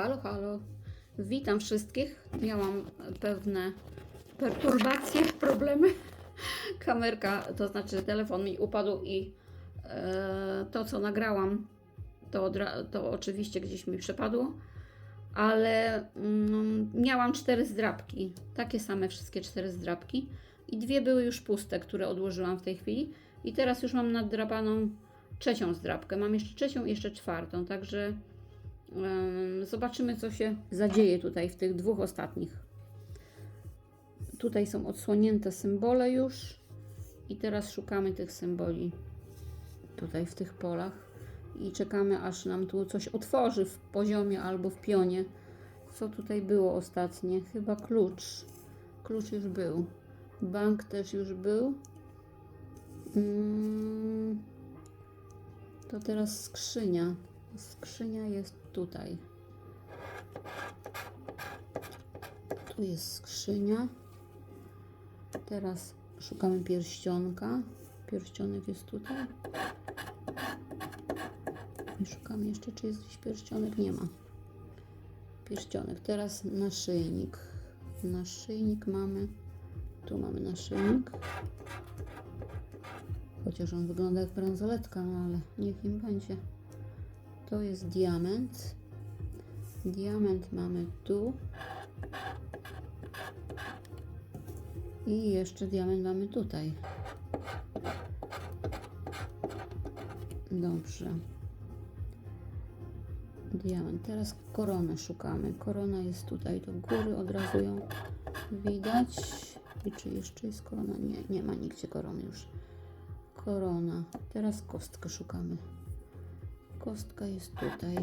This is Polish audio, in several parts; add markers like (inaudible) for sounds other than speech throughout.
Halo, halo. Witam wszystkich. Miałam pewne perturbacje, problemy. Kamerka, to znaczy telefon mi upadł i e, to, co nagrałam, to, to oczywiście gdzieś mi przepadło, ale mm, miałam cztery zdrabki, takie same wszystkie cztery zdrabki i dwie były już puste, które odłożyłam w tej chwili i teraz już mam naddrapaną trzecią zdrabkę. Mam jeszcze trzecią i jeszcze czwartą, także Zobaczymy, co się zadzieje tutaj w tych dwóch ostatnich. Tutaj są odsłonięte symbole już i teraz szukamy tych symboli tutaj w tych polach i czekamy, aż nam tu coś otworzy w poziomie albo w pionie. Co tutaj było ostatnie? Chyba klucz. Klucz już był. Bank też już był. Mm, to teraz skrzynia. Skrzynia jest tutaj. Tu jest skrzynia. Teraz szukamy pierścionka. Pierścionek jest tutaj. I szukamy jeszcze, czy jest gdzieś pierścionek. Nie ma. Pierścionek. Teraz naszyjnik. Naszyjnik mamy. Tu mamy naszyjnik. Chociaż on wygląda jak bransoletka, no ale niech im będzie. To jest diament. Diament mamy tu. I jeszcze diament mamy tutaj. Dobrze. Diament. Teraz koronę szukamy. Korona jest tutaj do góry, od razu ją widać. I czy jeszcze jest korona? Nie, nie ma nigdzie korony już. Korona. Teraz kostkę szukamy. Kostka jest tutaj.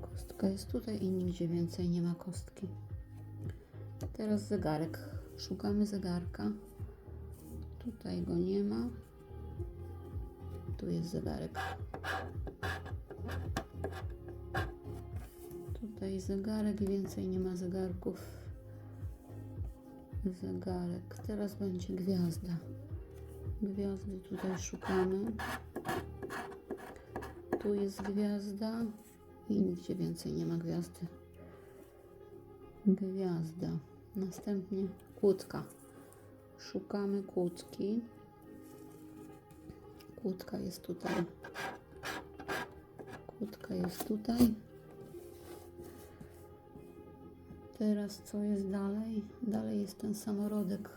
Kostka jest tutaj i nigdzie więcej nie ma kostki. Teraz zegarek. Szukamy zegarka. Tutaj go nie ma. Tu jest zegarek. Tutaj zegarek, więcej nie ma zegarków. Zegarek. Teraz będzie gwiazda. Gwiazdy tutaj szukamy. Tu jest gwiazda i nigdzie więcej nie ma gwiazdy. Gwiazda. Następnie kłódka. Szukamy kłódki. Kłódka jest tutaj. Kłódka jest tutaj. Teraz co jest dalej? Dalej jest ten samorodek.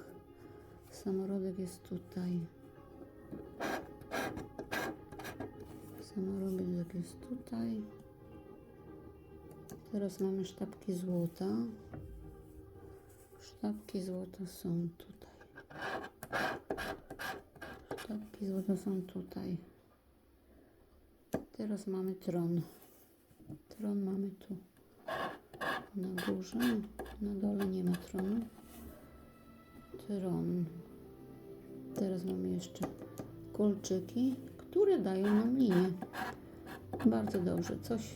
Samorodek jest tutaj. Samorodek jest tutaj. Teraz mamy sztabki złota. Sztabki złota są tutaj. Sztabki złota są tutaj. Teraz mamy tron. Tron mamy tu na górze. Na dole nie ma tronu. Tron. Teraz mamy jeszcze kolczyki, które dają nam linię. Bardzo dobrze. Coś,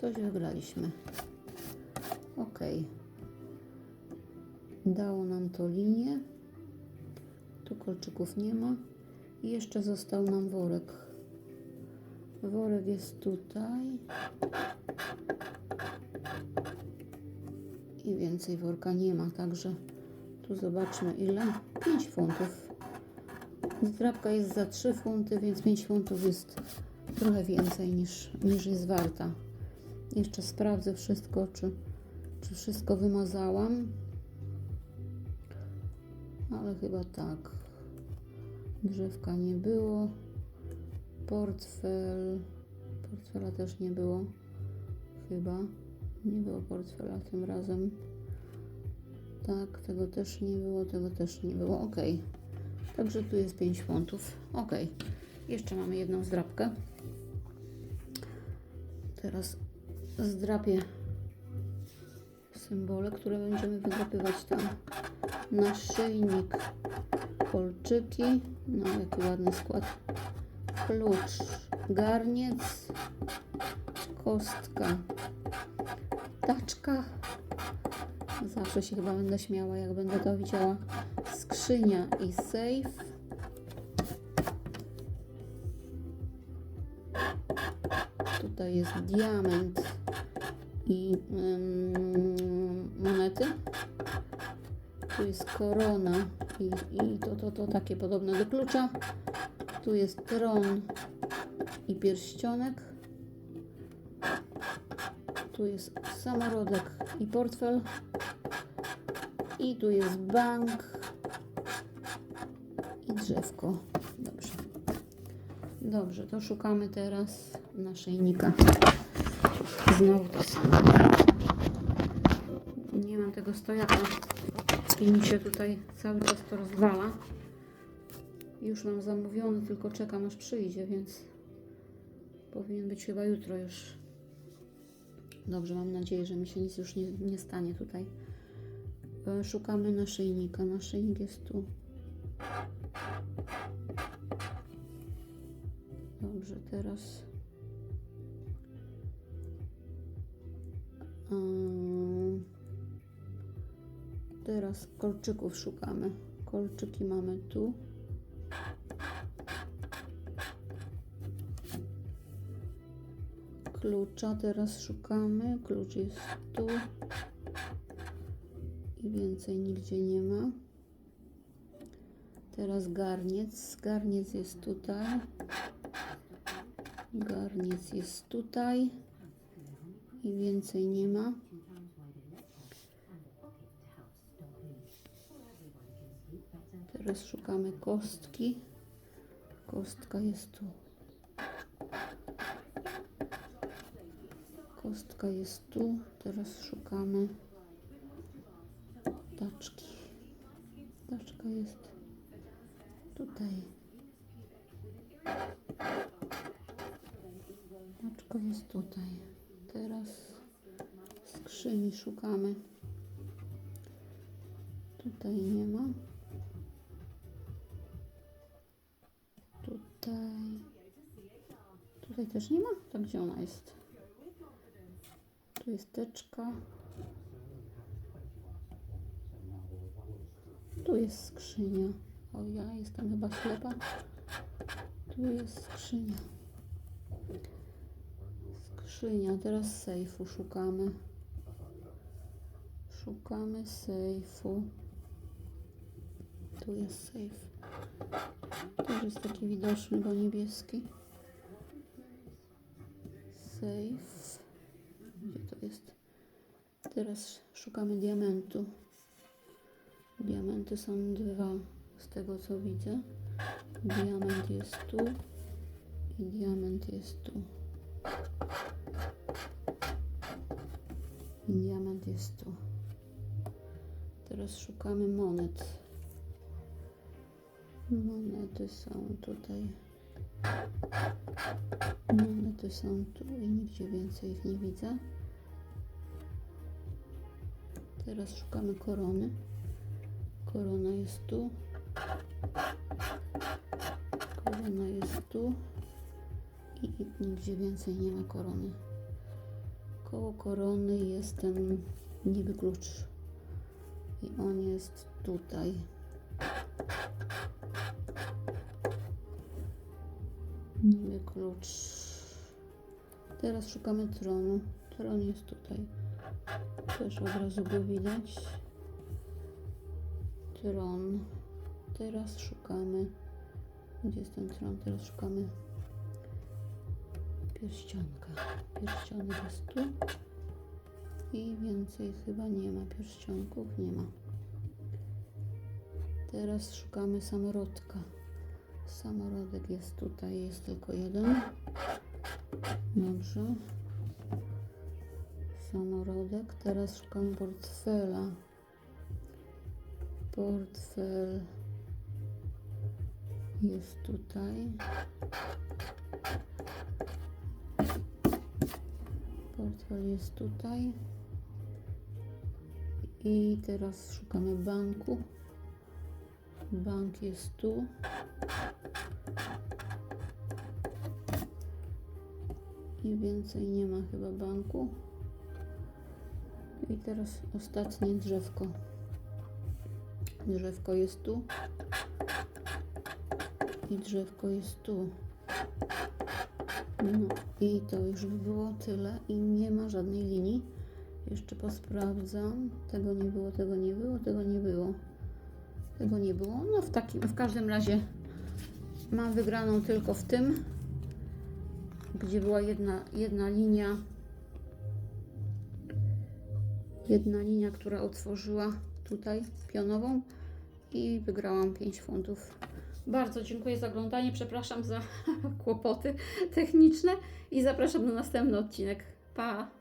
coś wygraliśmy. Ok. Dało nam to linię. Tu kolczyków nie ma. I jeszcze został nam worek. Worek jest tutaj. I więcej worka nie ma, także tu zobaczmy ile. 5 funtów. Zdrabka jest za 3 funty, więc 5 funtów jest trochę więcej niż, niż jest warta. Jeszcze sprawdzę wszystko, czy, czy wszystko wymazałam. Ale chyba tak. Drzewka nie było. Portfel. Portfela też nie było. Chyba. Nie było portfela tym razem. Tak, tego też nie było, tego też nie było. Ok. Także tu jest 5 funtów. Ok. Jeszcze mamy jedną zdrabkę. Teraz zdrapię symbole, które będziemy wydrapywać tam. Naszyjnik, kolczyki. No, jaki ładny skład. Klucz, garniec, kostka, taczka. Zawsze się chyba będę śmiała, jak będę to widziała. Skrzynia i safe. Tutaj jest diament i ym, monety. Tu jest korona i, i to, to, to takie podobne do klucza. Tu jest tron i pierścionek. Tu jest samorodek i portfel. I tu jest bank drzewko. Dobrze. Dobrze, to szukamy teraz naszyjnika. Znowu to samo. Nie mam tego stojaka i mi się tutaj cały czas to rozwala. Już mam zamówiony, tylko czekam aż przyjdzie, więc powinien być chyba jutro już. Dobrze, mam nadzieję, że mi się nic już nie, nie stanie tutaj. E, Szukamy naszyjnika. Naszyjnik jest tu. Dobrze, teraz. Teraz kolczyków szukamy. Kolczyki mamy tu. Klucza teraz szukamy. Klucz jest tu. I więcej nigdzie nie ma. Teraz garniec. Garniec jest tutaj. Garniec jest tutaj. I więcej nie ma. Teraz szukamy kostki. Kostka jest tu. Kostka jest tu. Teraz szukamy taczki. Taczka jest Taczka jest tutaj. Teraz skrzyni szukamy. Tutaj nie ma. Tutaj. Tutaj też nie ma? Tak gdzie ona jest? Tu jest teczka. Tu jest skrzynia. O, ja jestem chyba ślepa. Tu jest skrzynia. Skrzynia. Teraz sejfu szukamy. Szukamy sejfu. Tu jest sejf. Też jest taki widoczny, bo niebieski. Sejf. Gdzie to jest? Teraz szukamy diamentu. Diamenty są dwa, z tego co widzę. Diament jest tu i diament jest tu. I diament jest tu. Teraz szukamy monet. Monety są tutaj. Monety są tu i nigdzie więcej ich nie widzę. Teraz szukamy korony. Korona jest tu. Korona jest tu. I nigdzie więcej nie ma korony. Koło korony jest ten niby klucz. I on jest tutaj. Niby klucz. Teraz szukamy tronu. Tron jest tutaj. Też od razu go widać. Tron. Teraz szukamy. Gdzie jest ten tron? Teraz szukamy pierścionka. Pierścionek jest tu. I więcej chyba nie ma pierścionków. Nie ma. Teraz szukamy samorodka. Samorodek jest tutaj, jest tylko jeden. Dobrze. Samorodek. Teraz szukam portfela. Portfel jest tutaj. Portfel jest tutaj. I teraz szukamy banku. Bank jest tu. I więcej nie ma chyba banku. I teraz ostatnie drzewko. Drzewko jest tu. I drzewko jest tu. No i to już by było tyle i nie ma żadnej linii. Jeszcze posprawdzam. Tego nie było, tego nie było, tego nie było. Tego nie było. No w takim, w każdym razie mam wygraną tylko w tym, gdzie była jedna, jedna linia. Jedna linia, która otworzyła tutaj pionową i wygrałam 5 funtów. Bardzo dziękuję za oglądanie. Przepraszam za (laughs) kłopoty techniczne i zapraszam na następny odcinek. Pa!